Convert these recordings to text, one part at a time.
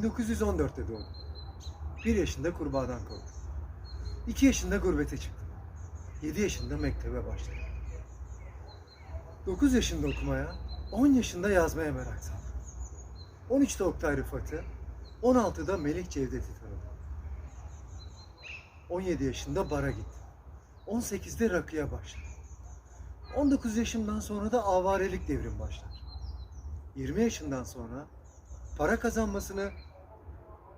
1914'te doğdum. Bir yaşında kurbağadan korktum. İki yaşında gurbete çıktım. Yedi yaşında mektebe başladım. Dokuz yaşında okumaya, on yaşında yazmaya merak saldım. 13'te Oktay Rıfat'ı, 16'da Melih Cevdet'i tanıdım. 17 yaşında bara gittim. 18'de rakıya başladım. 19 yaşımdan sonra da avarelik devrim başlar. 20 yaşından sonra para kazanmasını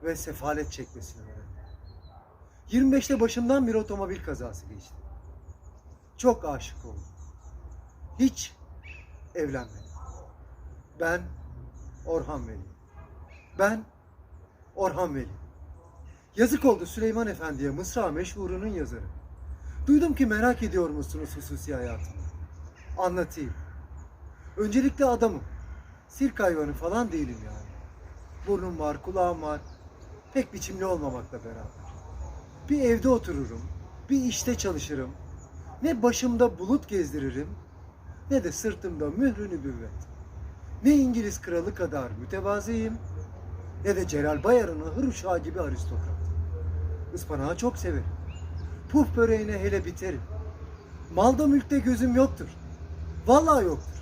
ve sefalet çekmesini öğrendim. 25'te başımdan bir otomobil kazası geçti. Çok aşık oldum. Hiç evlenmedim. Ben Orhan Veli. Ben Orhan Veli. Yazık oldu Süleyman Efendi'ye Mısra meşhurunun yazarı. Duydum ki merak ediyor musunuz hususi hayatımı? Anlatayım. Öncelikle adamım. Sirk hayvanı falan değilim yani. Burnum var, kulağım var. Pek biçimli olmamakla beraber. Bir evde otururum, bir işte çalışırım. Ne başımda bulut gezdiririm, ne de sırtımda mührü nübüvvet. Ne İngiliz kralı kadar mütevazıyım, ne de Celal Bayar'ın ahır uşağı gibi aristokrat. Ispanağı çok severim. Puf böreğine hele biterim. Malda mülkte gözüm yoktur. Vallahi yoktur.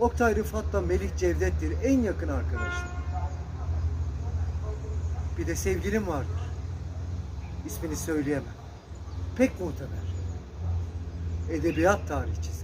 Oktay Rıfat'la Melih Cevdet'tir en yakın arkadaşım. Bir de sevgilim vardır. İsmini söyleyemem. Pek muhteber. Edebiyat tarihçisi.